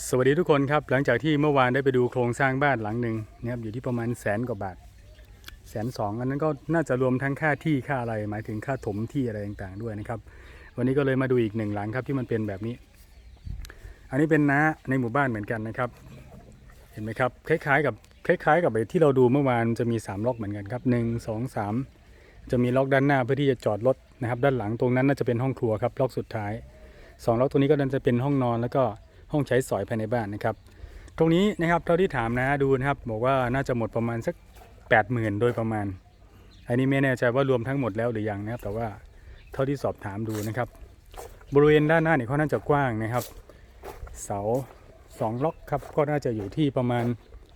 สวัสดีทุกคนครับ หลังจากที่เมื่อวานได้ไปดูโครงสร้างบ้านหลังหนึ่งนะครับอยู่ที่ประมาณแสนกว่าบาทแสนสองอันนั้นก็น่าจะรวมทั้งค่าที่ค่าอะไร หมายถึงค่าถมที่อะไรต่างๆด้วยนะครับ วันนี้ก็เลยมาดูอีกหนึ่งหลังครับที่มันเป็นแบบนี้ อันนี้เป็นน้าในหมู่บ้านเหมือนกันนะครับ เห็นไหมครับคล้ายๆกับคล้าย ๆ กับที่เราดูเมื่อวานจะมี 3 ล็อกเหมือนกันครับหนึ่งสองสามจะมีล็อกด้านหน้าเพื่อที่จะจอดรถนะครับ ด้านหลังตรงนั้นน่าจะเป็นห้องครัวครับล็อกสุดท้ายสองล็อกตรงนี้ก็จะเป็นห้องนอนแล้วก็ ห้องใช้สอยภายในบ้านนะครับ ตรงนี้นะครับเท่าที่ถามนะดูนะครับบอกว่าน่าจะหมดประมาณสัก 80,000 โดยประมาณ อันนี้ไม่แน่ใจว่ารวมทั้งหมดแล้วหรือยังนะครับ แต่ว่าเท่าที่สอบถามดูนะครับ บริเวณด้านหน้าเนี่ยเขาน่าจะกว้างนะครับ เสาสองล็อกครับก็น่าจะอยู่ที่ประมาณ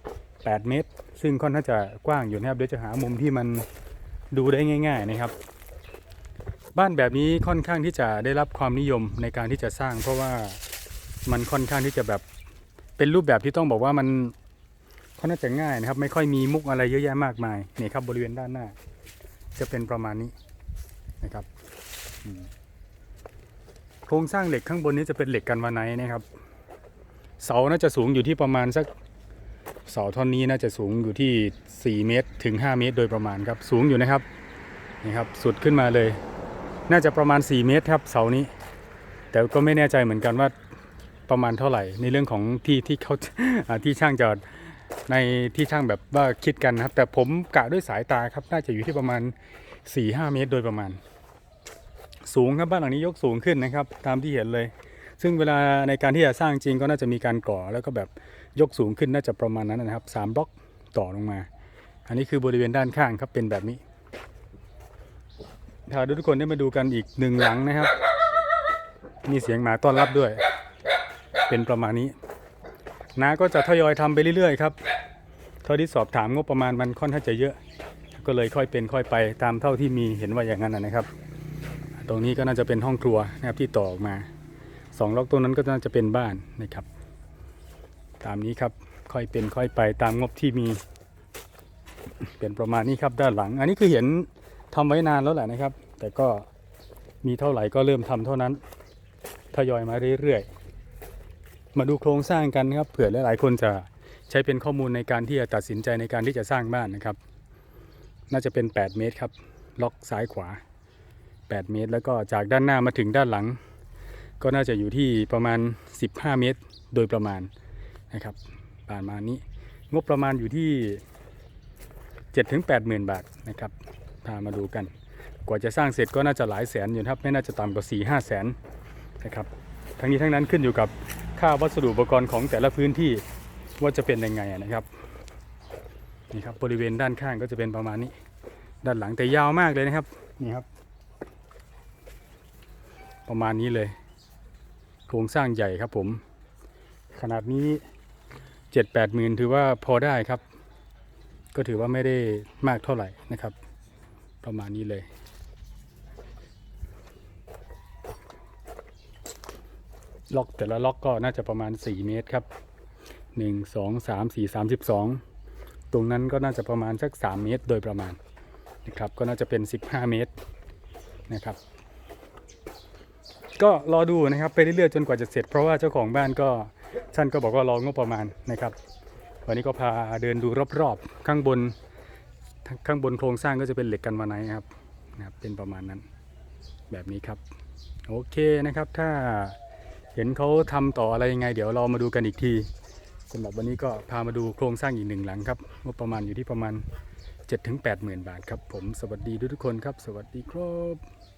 8 เมตร ซึ่งก็น่าจะกว้างอยู่นะครับเดี๋ยวจะหามุมที่มันดูได้ง่าย ๆนะครับบ้านแบบนี้ค่อนข้างที่จะได้รับความนิยมในการที่จะสร้าง เพราะว่า มันค่อนข้างที่จะแบบเป็นรูปแบบที่ต้องบอกว่ามันค่อนข้างจะง่ายนะครับ ไม่ค่อยมีมุกอะไรเยอะแยะมากมายนี่ครับบริเวณด้านหน้า จะเป็นประมาณนี้นะครับโครงสร้างเหล็กข้างบนนี้จะเป็นเหล็กกันวาไนนะครับ เสาน่าจะสูงอยู่ที่ประมาณสักเสาท่อนนี้น่าจะสูงอยู่ที่ 4 เมตรถึง 5 เมตร โดยประมาณครับ สูงอยู่นะครับนี่ครับสุดขึ้นมาเลย น่าจะประมาณ 4 เมตรครับเสานี้ แต่ก็ไม่แน่ใจเหมือนกันว่า ประมาณเท่าไหร่ ในเรื่องของที่ที่เขาที่ช่างจะในที่ช่างแบบว่าคิดกันนะครับ แต่ผมกะด้วยสายตาครับน่าจะอยู่ที่ประมาณ 4-5 เมตรโดยประมาณ สูงครับบ้านหลังนี้ยกสูงขึ้นนะครับ ตามที่เห็นเลย ซึ่งเวลาในการที่จะสร้างจริงก็น่าจะมีการก่อ แล้วก็แบบยกสูงขึ้นน่าจะประมาณนั้นนะครับสามบล็อกต่อลงมา อันนี้คือบริเวณด้านข้างครับเป็นแบบนี้พาทุกคนได้มาดูกันอีกหนึ่งหลังนะครับ มีเสียงหมาต้อนรับด้วย เป็นประมาณนี้น้าก็จะทยอยทำไปเรื่อยๆครับเท่าที่สอบถามงบประมาณมันค่อนข้างจะเยอะ ก็เลยค่อยเป็นค่อยไปตามเท่าที่มีเห็นว่าอย่างนั้นนะครับ ตรงนี้ก็น่าจะเป็นห้องครัวนะครับที่ต่อออกมาสองล็อกตรงนั้นก็น่าจะเป็นบ้านนะครับ ตามนี้ครับค่อยเป็นค่อยไปตามงบที่มี เป็นประมาณนี้ครับด้านหลัง อันนี้คือเห็นทำไว้นานแล้วแหละนะครับ แต่ก็มีเท่าไหร่ก็เริ่มทำเท่านั้นทยอยมาเรื่อยๆ มาดูโครงสร้างกันนะครับเผื่อหลายๆคนจะใช้เป็นข้อมูลในการที่จะตัดสินใจในการที่จะสร้างบ้านนะครับ น่าจะเป็น 8 เมตรครับ ล็อกซ้ายขวา 8 เมตร แล้วก็จากด้านหน้ามาถึงด้านหลัง ก็น่าจะอยู่ที่ประมาณ 15 เมตรโดยประมาณนะครับประมาณนี้งบประมาณอยู่ที่ 7-8หมื่นบาทนะครับพามาดูกัน กว่าจะสร้างเสร็จก็น่าจะหลายแสนอยู่นะครับ ไม่น่าจะต่ำกว่า4 5แสนนะครับ ทั้งนี้ทั้งนั้นขึ้นอยู่กับ ค่าวัสดุอุปกรณ์ของแต่ละพื้นที่ว่าจะเป็นยังไงนะครับนี่ครับบริเวณด้านข้างก็จะเป็นประมาณนี้ ด้านหลังแต่ยาวมากเลยนะครับนี่ครับ ประมาณนี้เลยโครงสร้างใหญ่ครับผม ขนาดนี้เจ็ดแปดหมื่นถือว่าพอได้ครับ ก็ถือว่าไม่ได้มากเท่าไหร่นะครับ ประมาณนี้เลย ล็อกแต่ละล็อกก็น่าจะประมาณ 4 เมตรครับ 1 2 3 4 32 ตรงนั้นก็น่าจะประมาณสัก 3 เมตรโดยประมาณนะครับ ก็น่าจะเป็น 15 เมตรนะครับ ก็รอดูนะครับไปเรื่อยๆจนกว่าจะเสร็จ เพราะว่าเจ้าของบ้านก็ท่านก็บอกว่ารองบประมาณนะครับ วันนี้ก็พาเดินดูรอบๆข้างบนข้างบนโครงสร้างก็จะเป็นเหล็กกันวาไนครับนะครับ เป็นประมาณนั้นแบบนี้ครับ โอเคนะครับถ้า เห็นเขาทำต่ออะไรยังไง เดี๋ยวเรามาดูกันอีกทีสำหรับวันนี้ก็พามาดูโครงสร้างอีกหนึ่งหลังครับงบประมาณอยู่ที่ประมาณ7-8หมื่นบาทครับผมสวัสดีทุกๆคนครับ สวัสดีครับ